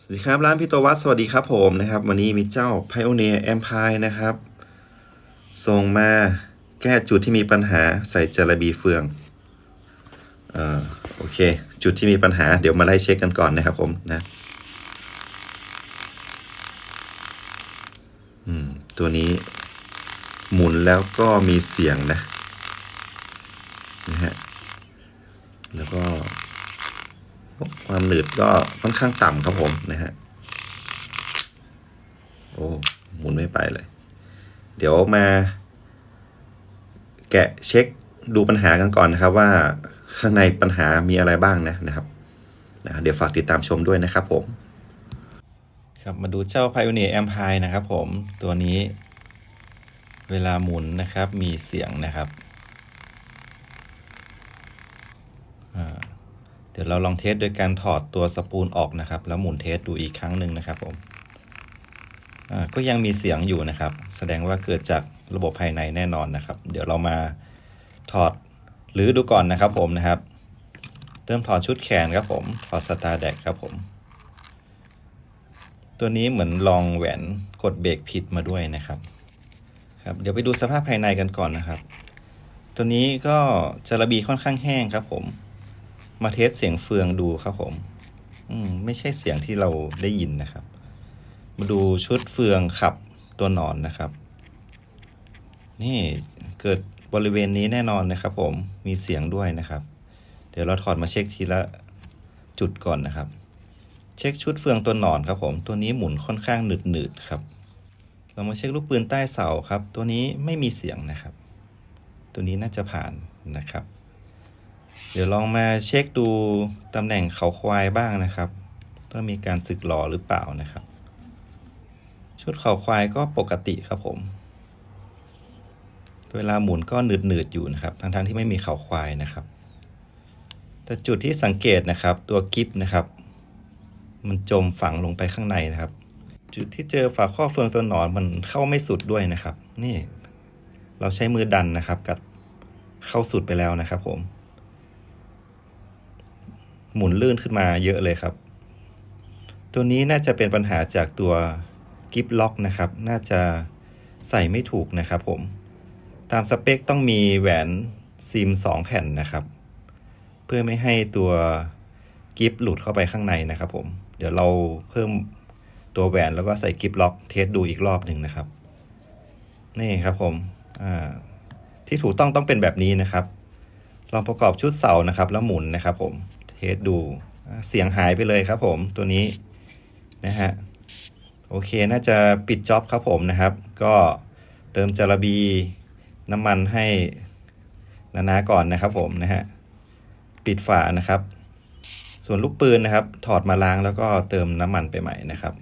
สวัสดีครับ ร้านพี่โตวัดสวัสดีครับผมนะครับ วันนี้มีเจ้า Pioneer Empire นะครับ ส่งมาแก้จุดที่มีปัญหาใส่จระบีเฟืองเอ่อโอเค จุดที่มีปัญหาเดี๋ยวมาไล่เช็คกันก่อนนะครับผมนะอืมตัวนี้หมุนแล้วก็มีเสียงนะนะฮะแล้วก็ ความหนืดก็ค่อนข้างต่ำครับผมนะฮะโอ้หมุนไม่ไปเลย เดี๋ยวมา แกะเช็คดูปัญหากันก่อนนะครับว่าข้างในปัญหามีอะไรบ้างนะนะครับนะเดี๋ยวฝากติดตามชมด้วยนะครับผมครับมาดูเจ้า Pioneer Empire นะครับผมตัวนี้เวลาหมุนนะครับมีเสียงนะครับอ่า เดี๋ยวเราลองเทสโดยการถอดตัวสปูลออกนะครับ แล้วหมุนเทสดูอีกครั้งหนึ่งนะครับผมก็ยังมีเสียงอยู่นะครับ แสดงว่าเกิดจากระบบภายในแน่นอนนะครับ เดี๋ยวเรามาถอดหรือดูก่อนนะครับผมนะครับเติมถอดชุดแขนครับผมถอดสตาร์แดกครับผม ตัวนี้เหมือนลองแหวนกดเบรกผิดมาด้วยนะครับครับ เดี๋ยวไปดูสภาพภายในกันก่อนนะครับ ตัวนี้ก็จะระบีค่อนข้างแห้งครับผม มาเทสเสียงเฟืองดูครับผม อืมไม่ใช่เสียงที่เราได้ยินนะครับ มาดูชุดเฟืองขับตัวนอนนะครับ นี่เกิดบริเวณนี้แน่นอนนะครับ ผมมีเสียงด้วยนะครับ เดี๋ยวเราถอดมาเช็คทีละจุดก่อนนะครับ เช็คชุดเฟืองตัวหนอนครับ ผมตัวนี้หมุนค่อนข้างหนืดหนืดๆครับ เรามาเช็คลูกปืนใต้เสาครับ ตัวนี้ไม่มีเสียงนะครับ ตัวนี้น่าจะผ่านนะครับ เดี๋ยวลองมาเช็คดูตำแหน่งเขาควายบ้างนะครับว่ามีการสึกหรอหรือเปล่านะครับ ชุดเขาควายก็ปกติครับผม เวลาหมุนก็หนืดหนืดๆอยู่นะครับ ทั้งๆที่ไม่มีเขาควายนะครับ แต่จุดที่สังเกตนะครับ ตัวกิฟนะครับ มันจมฝังลงไปข้างในนะครับ จุดที่เจอฝาข้อเฟืองตัวหนอนมันเข้าไม่สุดด้วยนะครับ นี่ เราใช้มือดันนะครับ กัดเข้าสุดไปแล้วนะครับผม หมุนลื่นขึ้นมาเยอะเลยครับ ตัวนี้น่าจะเป็นปัญหาจากตัวกิฟล็อกนะครับ น่าจะใส่ไม่ถูกนะครับผม ตามสเปคต้องมีแหวนซิม 2 แผ่นนะครับ เพื่อไม่ให้ตัวกิฟหลุดเข้าไปข้างในนะครับผม เดี๋ยวเราเพิ่มตัวแหวนแล้วก็ใส่กิฟล็อกเทสดูอีกรอบหนึ่งนะครับ นี่ครับผม ที่ถูกต้องต้องเป็นแบบนี้นะครับ ลองประกอบชุดเสานะครับ แล้วหมุนนะครับผม เทสดูเสียงหายไปเลยครับผมตัวนี้นะฮะโอเคน่าจะปิดจ็อบครับผมนะครับ ก็เติมจาระบีน้ำมันให้นาๆก่อนนะครับผมนะฮะปิดฝานะครับ ส่วนลูกปืนนะครับ ถอดมาล้างแล้วก็เติมน้ำมันไปใหม่นะครับ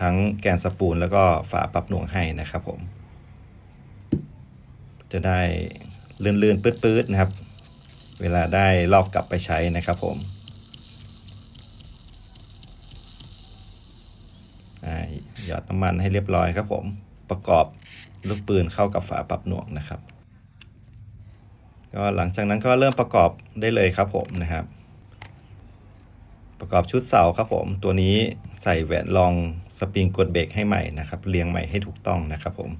ทั้งแกนสปูลแล้วก็ฝาปรับหน่วงให้นะครับผม จะได้ลื่นๆปื๊ดๆนะครับ เวลาได้ลอกกลับไปใช้นะครับผม หยอดน้ำมันให้เรียบร้อยครับผมประกอบลูกปืนเข้ากับฝาปรับหน่วงนะครับ ก็หลังจากนั้นก็เริ่มประกอบได้เลยครับผมนะครับ ประกอบชุดเสาครับผม ตัวนี้ใส่แหวนรองสปริงกดเบรกให้ใหม่นะครับ เรียงใหม่ให้ถูกต้องนะครับผม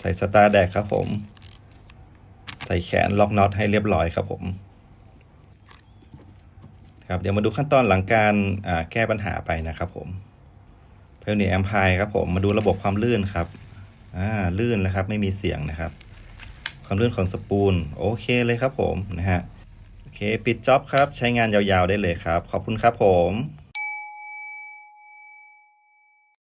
ใส่สตาร์แดกครับผม ใส่แขนล็อกน็อตให้เรียบร้อยครับผมครับเดี๋ยวมาดูขั้นตอนหลังการแก้ปัญหาไปนะครับผม เพลนี่แอมพายครับผมมาดูระบบความลื่นครับอ่าลื่นแล้วครับไม่มีเสียงนะครับ ความลื่นของสปูลโอเคเลยครับผมนะฮะโอเค ปิดจ็อบครับ ใช้งานยาวๆได้เลยครับ ขอบคุณครับผม